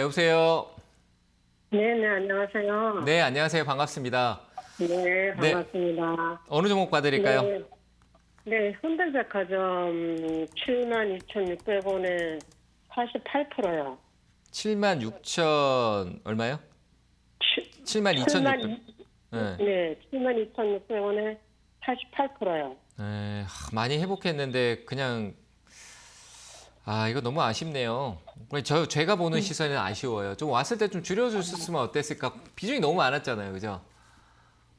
여보세요. 네, 네, 안녕하세요. 네, 안녕하세요. 반갑습니다. 네, 반갑습니다. 어느 종목 봐드릴까요? 네, 네, 현대백화점 72,600원에 48%요. 7만 6천 얼마요? 7 만 2천 6백. 네. 네, 72,600원에 88%요. 네, 하, 많이 회복했는데 그냥 아 이거 너무 아쉽네요. 저 제가 보는 시선은 아쉬워요. 좀 왔을 때 좀 줄여줬으면 어땠을까? 비중이 너무 많았잖아요, 그죠?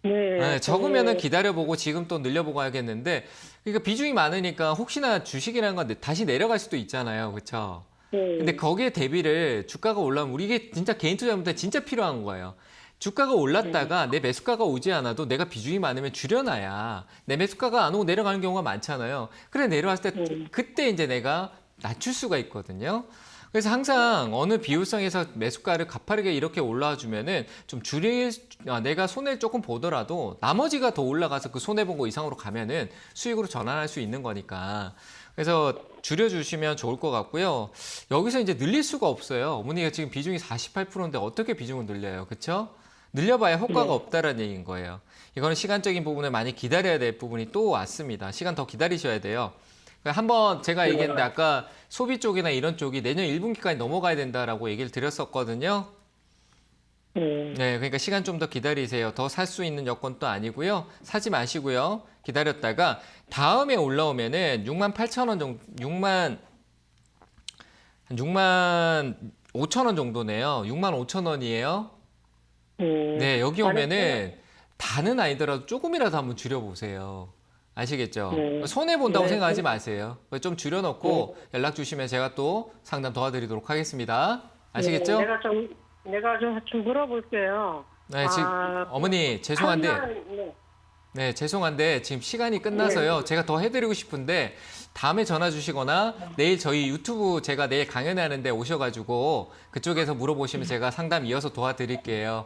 네, 네, 적으면은 네, 기다려보고 지금 또 늘려보고 하겠는데, 그러니까 비중이 많으니까 혹시나 주식이라는 건 다시 내려갈 수도 있잖아요, 그렇죠? 네, 근데 거기에 대비를 주가가 올라오면 우리 이게 진짜 개인 투자자한테 진짜 필요한 거예요. 주가가 올랐다가 내 매수가가 오지 않아도 내가 비중이 많으면 줄여놔야 내 매수가가 안 오고 내려가는 경우가 많잖아요. 그래 내려왔을 때 음. 그때 이제 내가 낮출 수가 있거든요. 그래서 항상 어느 비율성에서 매수가를 가파르게 이렇게 올라와 주면은 좀 줄일 아, 내가 손해를 조금 보더라도 나머지가 더 올라가서 그 손해 본 거 이상으로 가면은 수익으로 전환할 수 있는 거니까 그래서 줄여주시면 좋을 것 같고요. 여기서 이제 늘릴 수가 없어요. 어머니가 지금 비중이 48%인데 어떻게 비중을 늘려요, 그렇죠? 늘려봐야 효과가 네. 없다라는 얘기인 거예요. 이거는 시간적인 부분에 많이 기다려야 될 부분이 또 왔습니다. 시간 더 기다리셔야 돼요. 그러니까 한번 제가 얘기했는데 아까 소비 쪽이나 이런 쪽이 내년 1분기까지 넘어가야 된다라고 얘기를 드렸었거든요. 네, 네, 그러니까 시간 좀 더 기다리세요. 더 살 수 있는 여건도 아니고요. 사지 마시고요. 기다렸다가 다음에 올라오면은 6만 8천 원 정도, 6만 한 6만 5천 원 정도네요. 6만 5천 원이에요. 네. 네, 여기 오면은 다는 아니더라도 조금이라도 한번 줄여보세요. 아시겠죠? 네. 손해 본다고 네, 생각하지 네. 마세요. 좀 줄여놓고 연락 주시면 제가 또 상담 도와드리도록 하겠습니다. 아시겠죠? 네, 내가 좀, 내가 좀, 좀 물어볼게요. 네, 지금 아, 어머니 죄송한데 한날, 네. 네, 죄송한데 지금 시간이 끝나서요. 제가 더 해드리고 싶은데 다음에 전화 주시거나 내일 저희 유튜브 제가 내일 강연하는데 오셔가지고 그쪽에서 물어보시면 제가 상담 이어서 도와드릴게요.